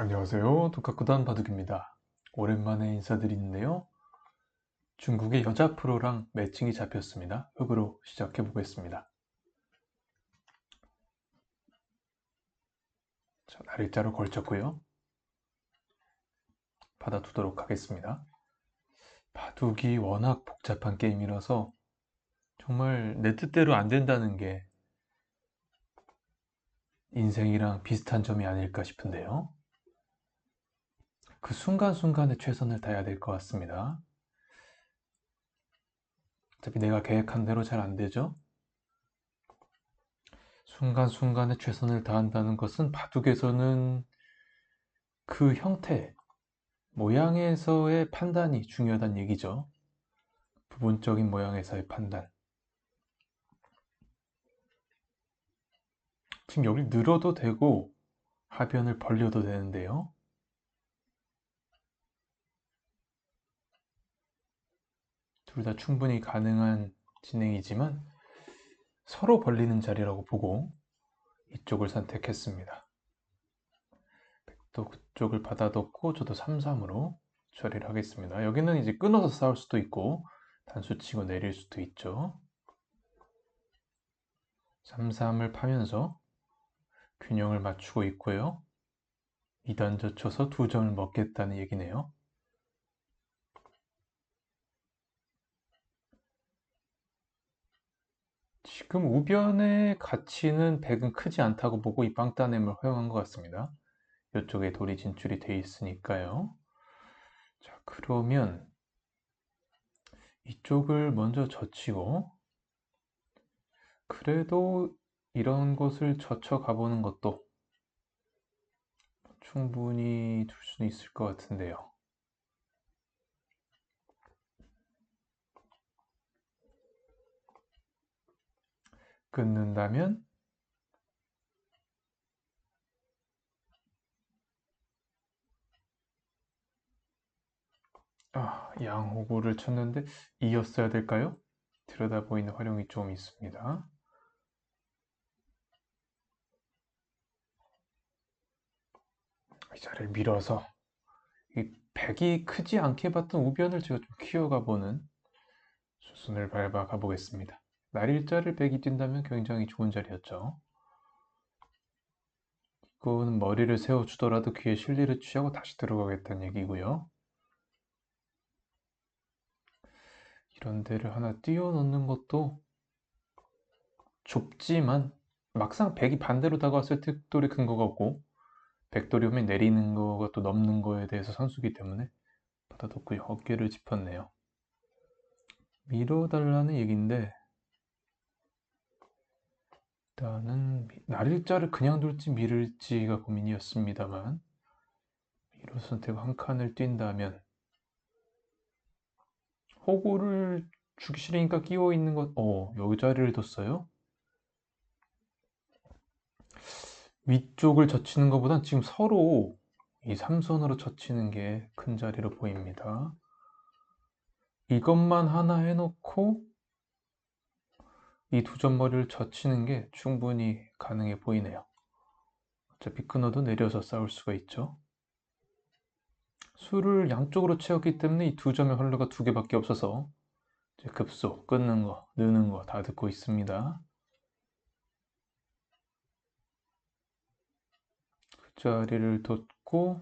안녕하세요. 독학구단 바둑입니다. 오랜만에 인사드리는데요. 중국의 여자 프로랑 매칭이 잡혔습니다. 흙으로 시작해 보겠습니다. 자, 날일자로 걸쳤고요. 받아 두도록 하겠습니다. 바둑이 워낙 복잡한 게임이라서 정말 내 뜻대로 안 된다는 게 인생이랑 비슷한 점이 아닐까 싶은데요. 그 순간순간에 최선을 다해야 될 것 같습니다. 어차피 내가 계획한 대로 잘 안 되죠? 순간순간에 최선을 다한다는 것은 바둑에서는 그 형태, 모양에서의 판단이 중요하다는 얘기죠. 부분적인 모양에서의 판단. 지금 여기 늘어도 되고 하변을 벌려도 되는데요. 둘 다 충분히 가능한 진행이지만 서로 벌리는 자리라고 보고 이쪽을 선택했습니다. 백도 그쪽을 받아뒀고 저도 3, 3으로 처리를 하겠습니다. 여기는 이제 끊어서 싸울 수도 있고 단수 치고 내릴 수도 있죠. 3, 3을 파면서 균형을 맞추고 있고요. 2단 젖혀서 두 점을 먹겠다는 얘기네요. 지금 우변의 가치는 100은 크지 않다고 보고 이 빵따냄을 허용한 것 같습니다. 이쪽에 돌이 진출이 돼 있으니까요. 자, 그러면 이쪽을 먼저 젖히고 그래도 이런 것을 젖혀 가보는 것도 충분히 둘 수는 있을 것 같은데요. 끊는다면 아, 양호구를 쳤는데 이었어야 될까요? 들여다 보이는 활용이 좀 있습니다. 이 자리를 밀어서 이 백이 크지 않게 봤던 우변을 제가 좀 키워가 보는 수순을 밟아 가보겠습니다. 날일자를 백이 뛴다면 굉장히 좋은 자리였죠. 이거는 머리를 세워주더라도 귀에 실리를 취하고 다시 들어가겠다는 얘기고요. 이런 데를 하나 띄워놓는 것도 좁지만 막상 백이 반대로 다가왔을 때 흑돌이 근거가 없고 백돌이 오면 내리는 거가 또 넘는 거에 대해서 선수기 때문에 받아뒀고요. 어깨를 짚었네요. 밀어달라는 얘기인데 일단은 날일자를 그냥 둘지 밀을지가 고민이었습니다만 미로 선택 한 칸을 뛴다면 호구를 주기 싫으니까 끼워 있는 것, 어, 여기 자리를 뒀어요? 위쪽을 젖히는 것보단 지금 서로 이 삼선으로 젖히는 게 큰 자리로 보입니다. 이것만 하나 해놓고 이 두 점머리를 젖히는 게 충분히 가능해 보이네요. 어차피 끊어도 내려서 싸울 수가 있죠. 수를 양쪽으로 채웠기 때문에 이 두 점의 헐러가 두 개밖에 없어서 급소, 끊는 거, 느는 거 다 듣고 있습니다. 그 자리를 뒀고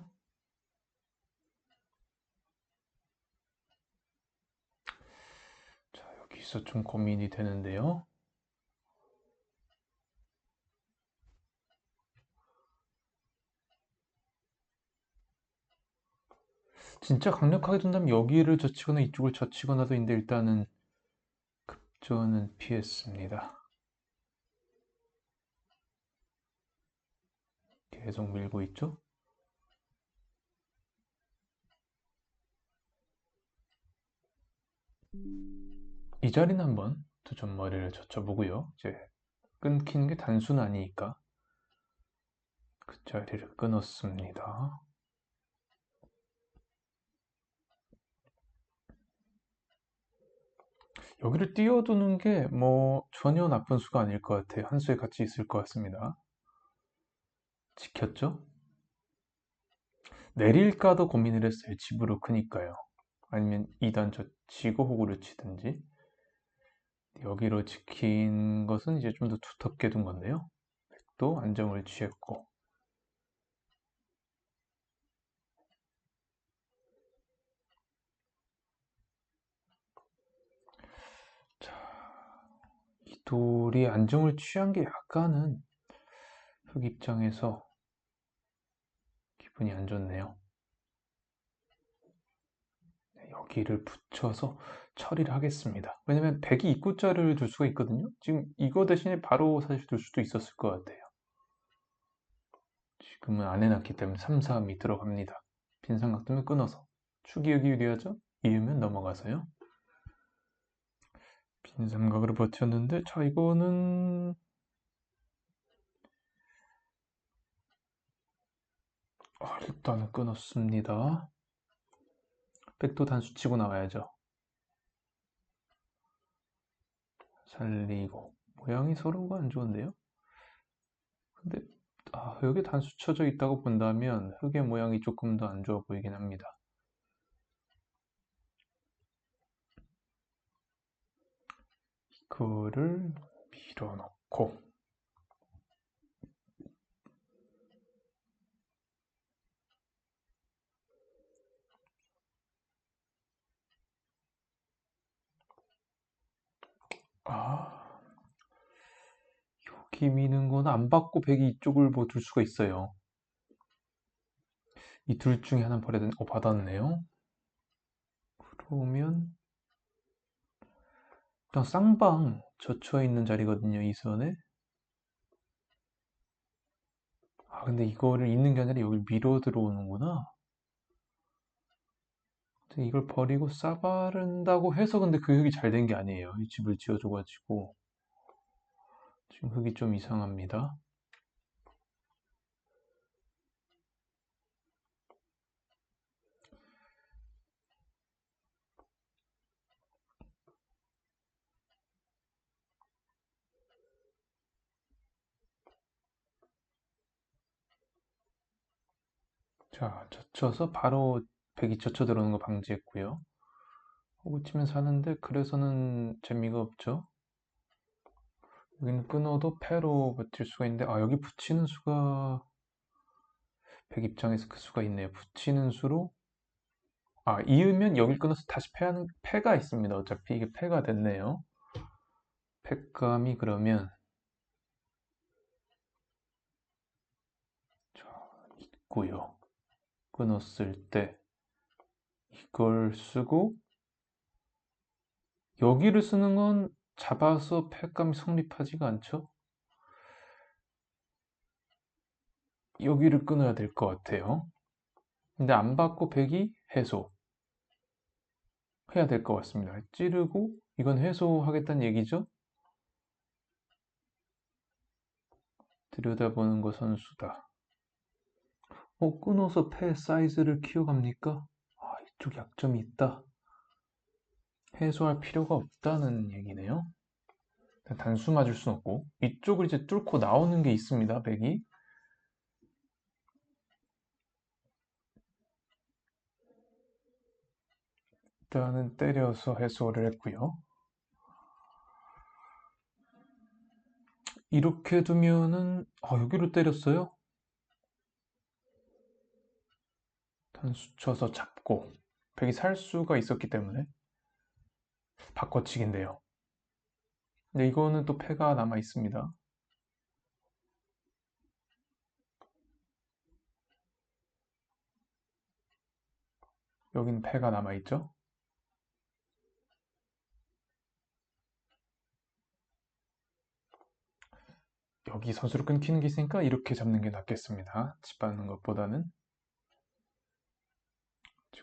자 여기서 좀 고민이 되는데요. 진짜 강력하게 둔다면 여기를 젖히거나 이쪽을 젖히거나도 있는데 일단은 급전은 피했습니다. 계속 밀고 있죠? 이 자리는 한번 두 점머리를 젖혀보고요. 이제 끊기는 게 단순 아니니까 그 자리를 끊었습니다. 여기를 띄워두는 게 뭐 전혀 나쁜 수가 아닐 것 같아요. 한 수에 같이 있을 것 같습니다. 지켰죠? 내릴까도 고민을 했어요. 집으로 크니까요. 아니면 2단 저 지고 호구를 치든지. 여기로 지킨 것은 이제 좀 더 두텁게 둔 건데요. 백도 안정을 취했고. 이 돌이 안정을 취한 게 약간은 흑 입장에서 기분이 안 좋네요. 네, 여기를 붙여서 처리를 하겠습니다. 왜냐면 백이 입구자를 둘 수가 있거든요. 지금 이거 대신에 바로 사실 둘 수도 있었을 것 같아요. 지금은 안 해놨기 때문에 3, 3이 들어갑니다. 빈 삼각 뜨면 끊어서 축이 여기 유리하죠? 이으면 넘어가서요. 빈 삼각으로 버텼는데 자 이거는 아, 일단은 끊었습니다. 백도 단수 치고 나와야죠. 살리고 모양이 서로가 안 좋은데요? 근데 아, 여기 단수 쳐져 있다고 본다면 흙의 모양이 조금 더 안 좋아 보이긴 합니다. 이거를 밀어넣고 아, 여기 미는 거는 안 받고 백이 이쪽을 뭐 둘 수가 있어요. 이 둘 중에 하나 버려야 되는, 어, 받았네요. 그러면, 일단 쌍방 젖혀 있는 자리거든요, 이 선에. 아, 근데 이거를 있는 게 아니라 여기 밀어 들어오는구나. 이걸 버리고 싸바른다고 해서 근데 그 흙이 잘 된 게 아니에요. 이 집을 지어줘가지고. 지금 흙이 좀 이상합니다. 자, 젖혀서 바로 백이 젖혀 들어오는 거 방지했고요. 호구 치면 사는데 그래서는 재미가 없죠. 여기는 끊어도 패로 버틸 수가 있는데 아 여기 붙이는 수가 백 입장에서 그 수가 있네요. 붙이는 수로 아 이으면 여기 끊어서 다시 패하는 패가 있습니다. 어차피 이게 패가 됐네요. 패감이 그러면 자 있고요. 끊었을 때 이걸 쓰고 여기를 쓰는 건 잡아서 패감이 성립하지가 않죠. 여기를 끊어야 될 것 같아요. 근데 안 받고 백이 해소 해야 될 것 같습니다. 찌르고 이건 해소하겠다는 얘기죠. 들여다보는 거 선수다. 어, 끊어서 패 사이즈를 키워갑니까? 아, 이쪽 약점이 있다. 해소할 필요가 없다는 얘기네요. 단수 맞을 순 없고 이쪽을 이제 뚫고 나오는 게 있습니다. 백이 일단은 때려서 해소를 했고요. 이렇게 두면은 아, 여기로 때렸어요. 단수 쳐서 잡고 백이 살 수가 있었기 때문에 바꿔치기인데요. 근데 이거는 또 패가 남아 있습니다. 여긴 패가 남아 있죠. 여기 선수를 끊기는 게 있으니까 이렇게 잡는 게 낫겠습니다. 짚받는 것보다는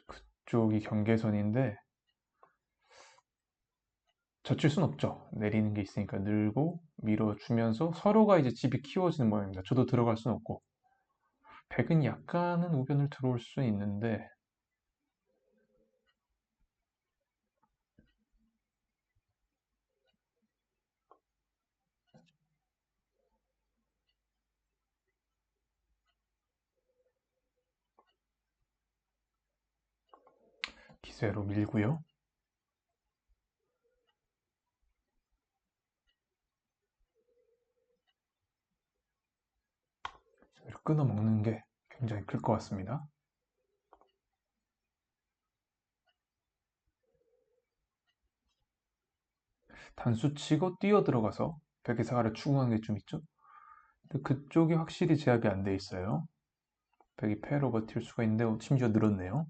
그쪽이 경계선인데 젖힐 순 없죠. 내리는 게 있으니까 늘고 밀어주면서 서로가 이제 집이 키워지는 모양입니다. 저도 들어갈 순 없고 백은 약간은 우변을 들어올 수 있는데 기세로 밀고요. 끊어 먹는 게 굉장히 클 것 같습니다. 단수 치고 뛰어 들어가서 백의 사과를 추궁하는 게 좀 있죠. 근데 그쪽이 확실히 제압이 안 돼 있어요. 백이 패로 버틸 수가 있는데 심지어 늘었네요.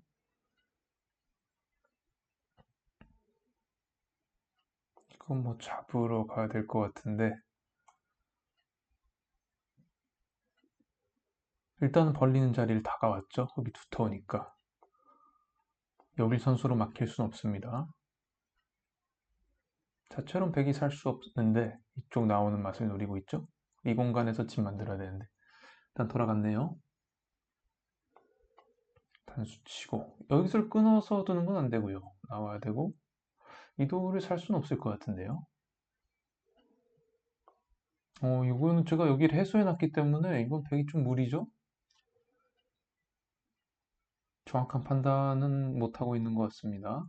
이건 뭐 잡으러 가야 될 것 같은데 일단은 벌리는 자리를 다가왔죠. 흙이 두터우니까. 여길 선수로 막힐 수는 없습니다. 자처럼 백이 살 수 없는데 이쪽 나오는 맛을 노리고 있죠. 이 공간에서 집 만들어야 되는데 일단 돌아갔네요. 단수 치고 여기서 끊어서 두는 건 안 되고요. 나와야 되고 이도를 살 수는 없을 것 같은데요. 어, 이거는 제가 여기를 해소해 놨기 때문에 이건 백이 좀 무리죠? 정확한 판단은 못하고 있는 것 같습니다.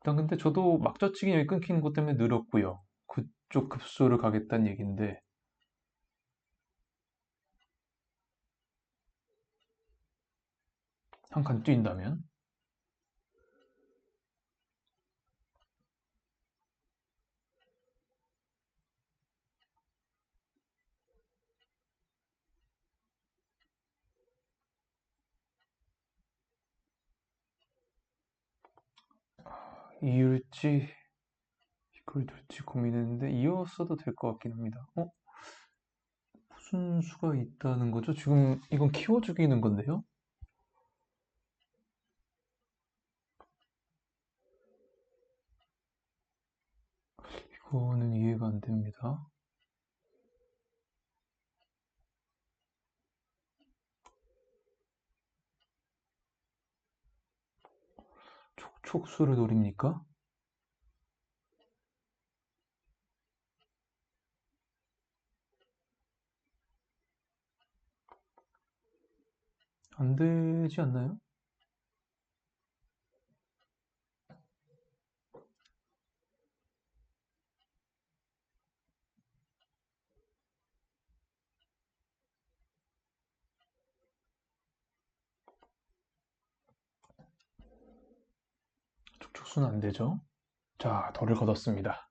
일단 근데 저도 막저치기 여기 끊기는 것 때문에 늘었고요. 그쪽 급소를 가겠다는 얘기인데 한 칸 뛴다면 이을지 이걸 둘지 고민했는데 이었어도 될 것 같긴 합니다. 어? 무슨 수가 있다는 거죠? 지금 이건 키워 죽이는 건데요? 이거는 이해가 안 됩니다. 촉수를 노립니까? 안 되지 않나요? 촉촉수는 안 되죠. 자, 덜을 걷었습니다.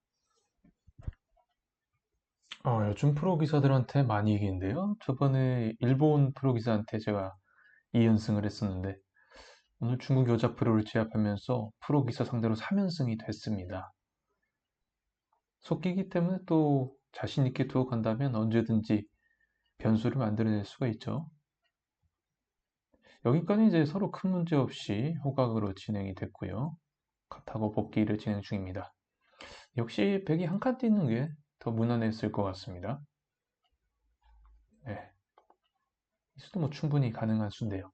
어, 요즘 프로 기사들한테 많이 이기는데요. 저번에 일본 프로 기사한테 제가 2연승을 했었는데 오늘 중국 여자 프로를 제압하면서 프로 기사 상대로 3연승이 됐습니다. 속기기 때문에 또 자신 있게 두고 간다면 언제든지 변수를 만들어낼 수가 있죠. 여기까지 이제 서로 큰 문제 없이 호각으로 진행이 됐고요. 컷하고 복귀를 진행 중입니다. 역시 백이 한 칸 뛰는 게 더 무난했을 것 같습니다. 네. 이 수도 뭐 충분히 가능한 수인데요.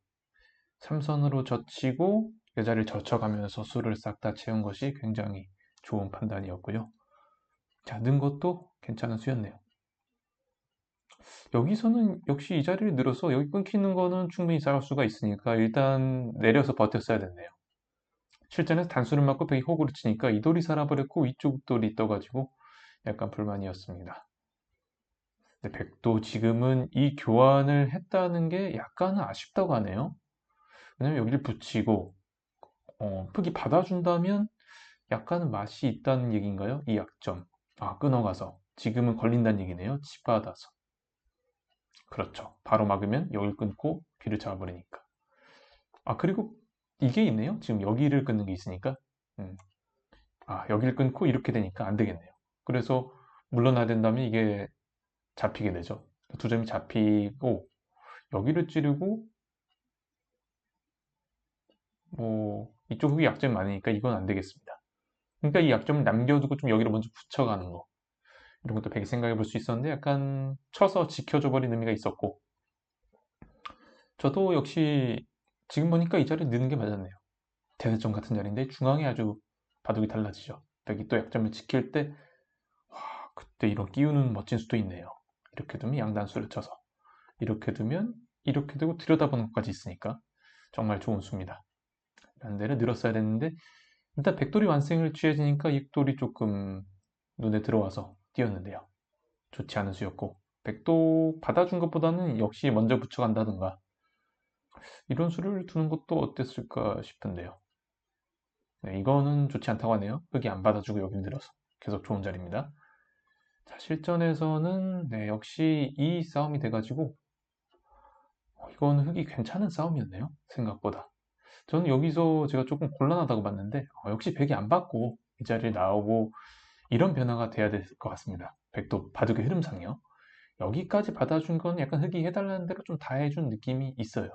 삼선으로 젖히고 여자를 젖혀가면서 수를 싹 다 채운 것이 굉장히 좋은 판단이었고요. 자, 는 것도 괜찮은 수였네요. 여기서는 역시 이 자리를 늘어서 여기 끊기는 거는 충분히 쌓을 수가 있으니까 일단 내려서 버텼어야 됐네요. 실전에서 단수를 맞고 백이 호구를 치니까 이 돌이 살아버렸고 위쪽 돌이 떠가지고 약간 불만이었습니다. 근데 백도 지금은 이 교환을 했다는 게 약간은 아쉽다고 하네요. 왜냐면 여기를 붙이고 어, 흑이 받아준다면 약간은 맛이 있다는 얘기인가요? 이 약점. 아, 끊어가서. 지금은 걸린다는 얘기네요. 치받아서. 그렇죠. 바로 막으면 여기를 끊고 귀를 잡아버리니까. 아, 그리고 이게 있네요. 지금 여기를 끊는 게 있으니까. 음. 아, 여기를 끊고 이렇게 되니까 안 되겠네요. 그래서 물러나야 된다면 이게 잡히게 되죠. 두 점이 잡히고 여기를 찌르고 뭐 이쪽 흙이 약점이 많으니까 이건 안 되겠습니다. 그러니까 이 약점을 남겨두고 좀 여기를 먼저 붙여가는 거 이런 것도 백이 생각해 볼 수 있었는데 약간 쳐서 지켜줘 버린 의미가 있었고 저도 역시 지금 보니까 이 자리에 넣는 게 맞았네요. 대세점 같은 자리인데 중앙에 아주 바둑이 달라지죠. 백이 또 약점을 지킬 때 와, 그때 이런 끼우는 멋진 수도 있네요. 이렇게 두면 양단수를 쳐서 이렇게 두면 이렇게 되고 들여다보는 것까지 있으니까 정말 좋은 수입니다. 데를 늘었어야 됐는데 일단 백돌이 완승을 취해지니까 육돌이 조금 눈에 들어와서 띄었는데요. 좋지 않은 수였고 백도 받아준 것보다는 역시 먼저 붙여간다든가 이런 수를 두는 것도 어땠을까 싶은데요. 네, 이거는 좋지 않다고 하네요. 흙이 안 받아주고 여기 들어서 계속 좋은 자리입니다. 자, 실전에서는 네, 역시 이 싸움이 돼가지고 어, 이건 흙이 괜찮은 싸움이었네요. 생각보다. 저는 여기서 제가 조금 곤란하다고 봤는데 어, 역시 백이 안 받고 이 자리에 나오고 이런 변화가 돼야 될 것 같습니다. 백도 바둑의 흐름상이요. 여기까지 받아준 건 약간 흙이 해달라는 대로 좀 다 해준 느낌이 있어요.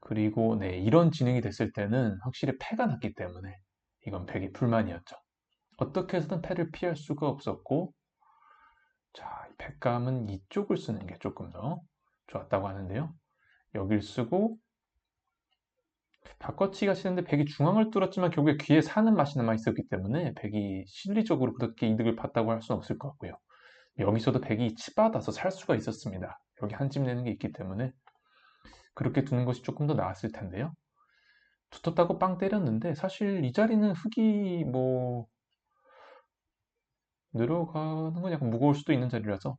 그리고 네, 이런 진행이 됐을 때는 확실히 패가 났기 때문에 이건 백이 불만이었죠. 어떻게 해서든 패를 피할 수가 없었고 자, 백감은 이쪽을 쓰는 게 조금 더 좋았다고 하는데요. 여길 쓰고 바꿔치기가 치는데 백이 중앙을 뚫었지만 결국에 귀에 사는 맛이 남아 있었기 때문에 백이 실리적으로 그렇게 이득을 봤다고 할 수는 없을 것 같고요. 여기서도 백이 치받아서 살 수가 있었습니다. 여기 한 집 내는 게 있기 때문에 그렇게 두는 것이 조금 더 나았을 텐데요. 붙었다고 빵 때렸는데 사실 이 자리는 흙이 뭐 늘어가는 건 약간 무거울 수도 있는 자리라서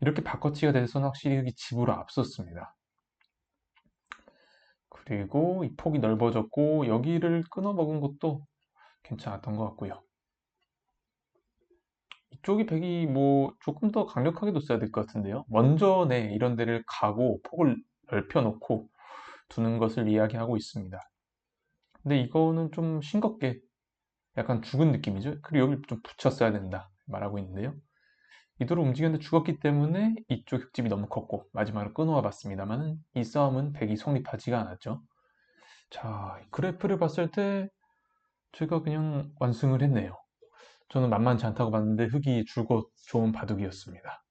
이렇게 바꿔치기가 돼서는 확실히 흙이 집으로 앞섰습니다. 그리고 이 폭이 넓어졌고 여기를 끊어 먹은 것도 괜찮았던 것 같고요. 이쪽이 백이 뭐 조금 더 강력하게 뒀어야 될 것 같은데요. 먼저 네 이런 데를 가고 폭을 넓혀 놓고 두는 것을 이야기하고 있습니다. 근데 이거는 좀 싱겁게 약간 죽은 느낌이죠. 그리고 여기 좀 붙였어야 된다 말하고 있는데요. 이도로 움직였는데 죽었기 때문에 이쪽 흙집이 너무 컸고 마지막으로 끊어와 봤습니다만 이 싸움은 백이 성립하지가 않았죠. 자 그래프를 봤을 때 제가 그냥 완승을 했네요. 저는 만만치 않다고 봤는데 흙이 줄곧 좋은 바둑이었습니다.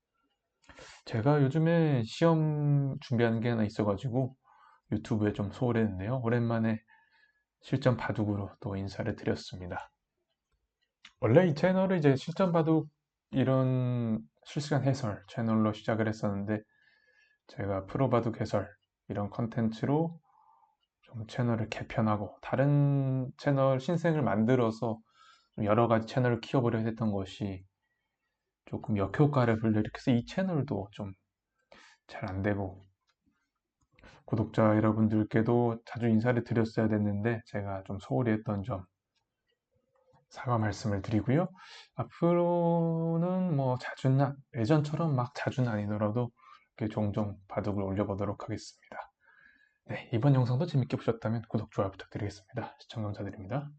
제가 요즘에 시험 준비하는 게 하나 있어가지고 유튜브에 좀 소홀했는데요. 오랜만에 실전 바둑으로 또 인사를 드렸습니다. 원래 이 채널을 이제 실전 바둑 이런 실시간 해설 채널로 시작을 했었는데 제가 프로 바둑 해설 이런 컨텐츠로 좀 채널을 개편하고 다른 채널 신생을 만들어서 여러 가지 채널을 키워보려 했던 것이 조금 역효과를 불러일으켜서 이 채널도 좀 잘 안 되고 구독자 여러분들께도 자주 인사를 드렸어야 됐는데 제가 좀 소홀히 했던 점 사과 말씀을 드리고요. 앞으로는 뭐 자주는 예전처럼 막 자주는 아니더라도 이렇게 종종 바둑을 올려보도록 하겠습니다. 네, 이번 영상도 재밌게 보셨다면 구독, 좋아요 부탁드리겠습니다. 시청 감사드립니다.